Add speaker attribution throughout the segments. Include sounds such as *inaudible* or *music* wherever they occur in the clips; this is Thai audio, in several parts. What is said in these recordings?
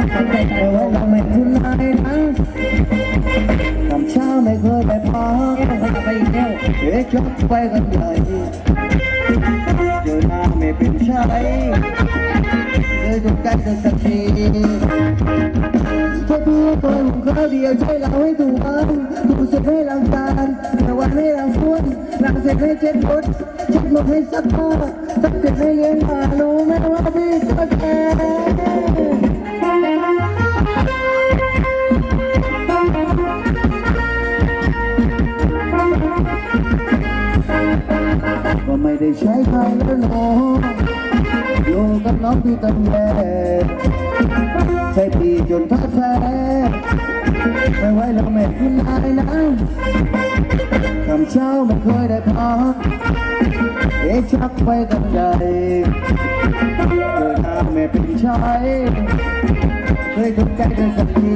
Speaker 1: ขอบใจใจ
Speaker 2: แต่ว่าเราไม่คุ้นนายนะคำเช้าไม่เคยไปพัก
Speaker 1: แก้วเขาจะไปอีกแล้ว
Speaker 2: เอ๊ะชักไปกันใหญ่เจอหน้าไม่เป็นชายเลยถูกใจเธอสักทีแค่เพียงคนหุงข้าวเดียวใช้เราให้ถูกบ้างถูกเสร็จให้ล้างจานแต่วันให้ล้างฟ้วนล้างเสร็จให้เช็ดรถเช็ดหมดให้ซักผ้าซักเสร็จให้เลี้ยงหมารู้ไหมว่าพี่ก็แก่ ไม่ได้ใช้ใครแล้วหนออยู่กับน้องพี่ตำแยใช่พี่จนท้าแท้ไม่ไหวแล้วแม่คุณนายนะคำเช้าไม่เคยได้พักเอ๊ะชักไปกันใหญ่เจอหน้าแม่เป็นชายเคยถูกใจกันสักที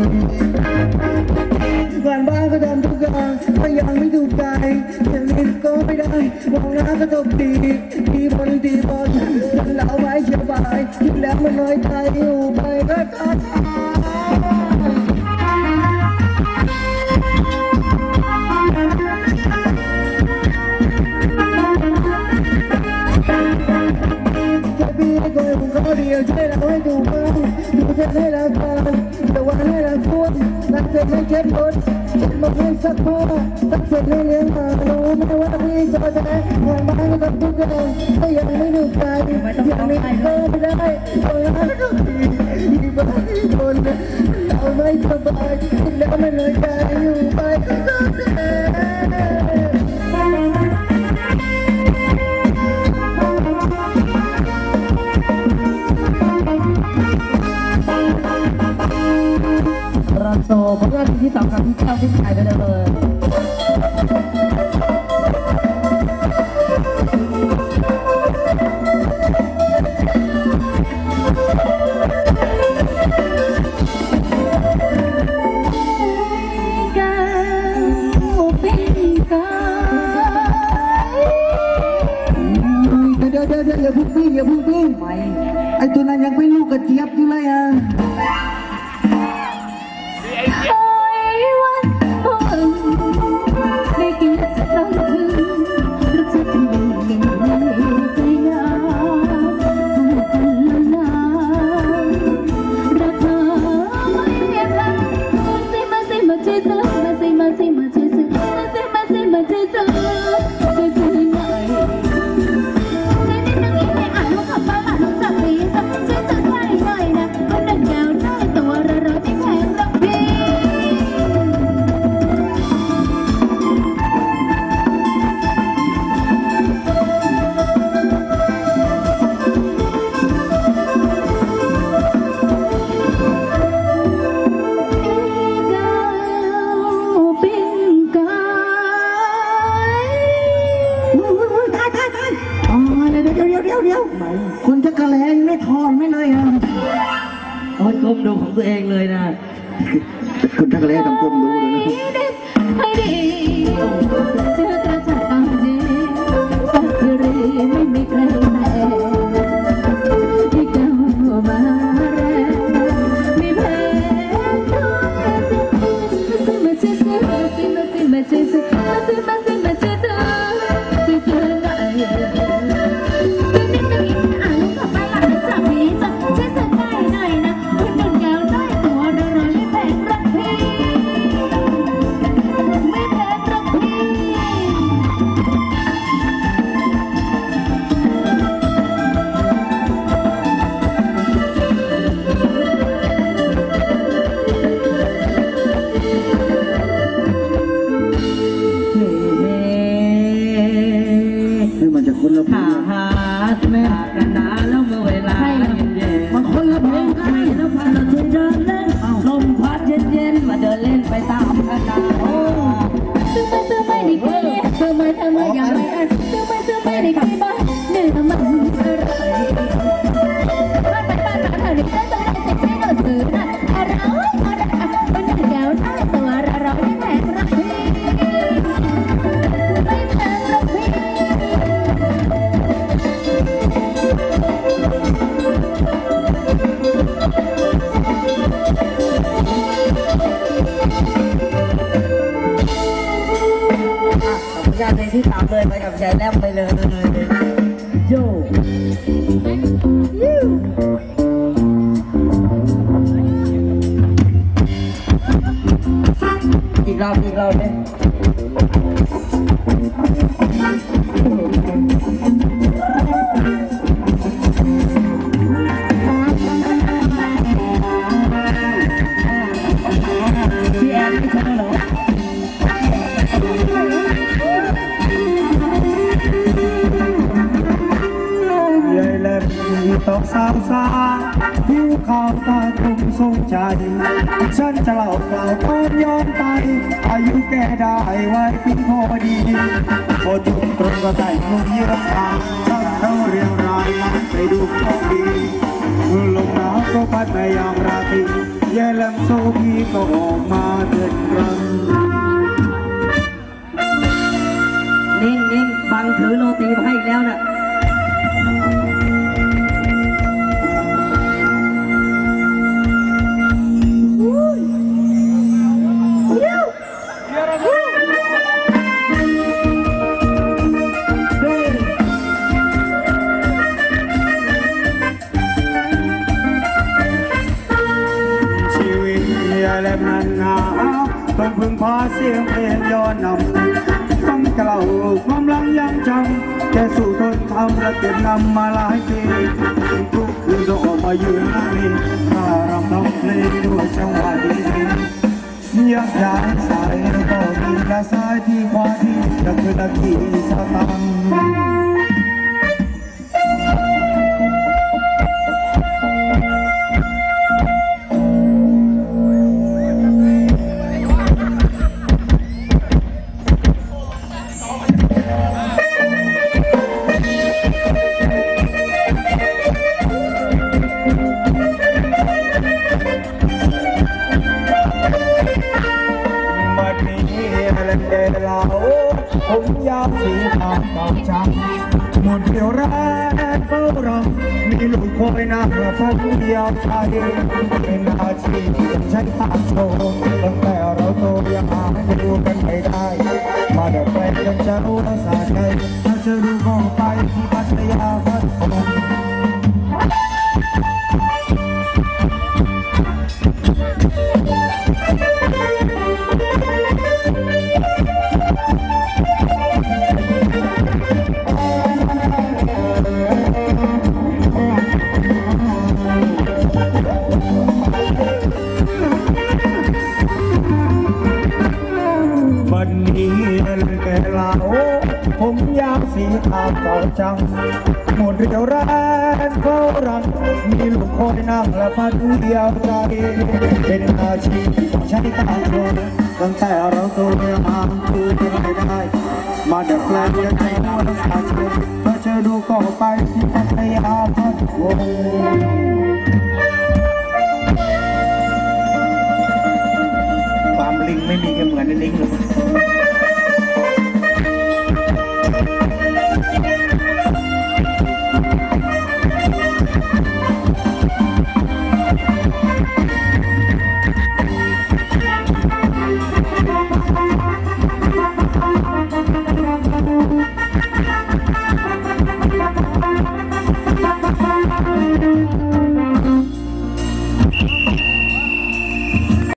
Speaker 2: งานบ้านก็ทำทุกอย่างก็ยังไม่ถูกใจอย่างนี้ก็ ไม่ได้มองหน้าก็ตบตีตีบนดีบนฉันเหลาไว้เชียวบายคิดแล้วมันน้อยใจอยู่ไปก็ตาย Gloria I do. You it I'm not going to I'm going to I'm going to. I'm going to. I'm going to. I'm going to. I'm going to. ดีที่บ้านเราไม่สบายแล้วมันเลยใจอยู่ไปก็แท้
Speaker 1: รันโซผลงที่สองกับพี่แก้วพี่ชายไปเลย
Speaker 3: แก้วเป็นกาย
Speaker 2: เดี๋ยวเดี๋ยวเดี๋ยวอย่าพึ่งพี่อย่าพึ่งพี่
Speaker 1: ไม่
Speaker 2: ไอ้ตัวนั้นยังไม่ลูกกระเจี๊ยบอยู่เลยอะ
Speaker 3: Yeah. *laughs* เดี๋ยวเดี๋
Speaker 2: ยวเดี๋ยวเดี๋ยวคุณจะกระแลงไม่ทอนไม่เลยอะ
Speaker 1: โอ้ยก้มดูของตัวเองเลยนะ
Speaker 2: คุณจะกระแลงต้องก้มดูเลยนะ
Speaker 3: ให้ดีเจอกระจัด งานเพลง
Speaker 1: ที่สามเลยไปกับยายแลมไปเลยโย่อีกรอบอีกรอบเลย
Speaker 4: ตอกสาวสาผิวขาวตาคมทรงใจ ฉันจะเล่าเกล่าวตอนย้อนไป อายุแก่ได้ไว้เพียงพอดีพอจุดตรงก็ได้มุมเยือกทางตั้งเขาเรียงรายมันไปดูของดีลงน้ำก็พัดในยามราตรียายแหลมโซพีก็ออกมาเตือนรัง
Speaker 1: มัน
Speaker 4: หนาวต้องพึ่งพาเสียงเพลงย้อนนำต้องกล่าวความหลังยังจำแกสู้ทนทำและเก็บนำมาหลายปีทุกคืนต้องออกมายืนน้านี้ถ้ารำน้องเพลงด้วยจังหวะดีๆยักย้ายสายก็มีกระสายที่ขวาที่จะคือตะกี้สตัง เล่นเดลาผมยาวสีขาวตอบจังหมดเดียวแรกเฝ้ารอมีลูกคอยหน้าประพันเดียวชายเป็นอาชีพที่ใช้ตามโชว์ตั้งแต่เราโตยังหาดูกันไม่ได้มาเด็กแฟนกันจะรู้ภาษาใจถ้าจะรู้ก็ไปที่พัทยาพัทยาาวเก่าจัง หมดเรียวแรงเข้ารัง มีลูกคอยนั่งและพัดเดียวใจ เป็นอาชีพที่ใช้ตาโชว์ตั้งแต่เราโตเรียนมาดูกันไม่ได้ มาเด็กแปลงยังใจน้อยสาเชนถ้าเจอดูก็ไปที่พัทยาพัทวง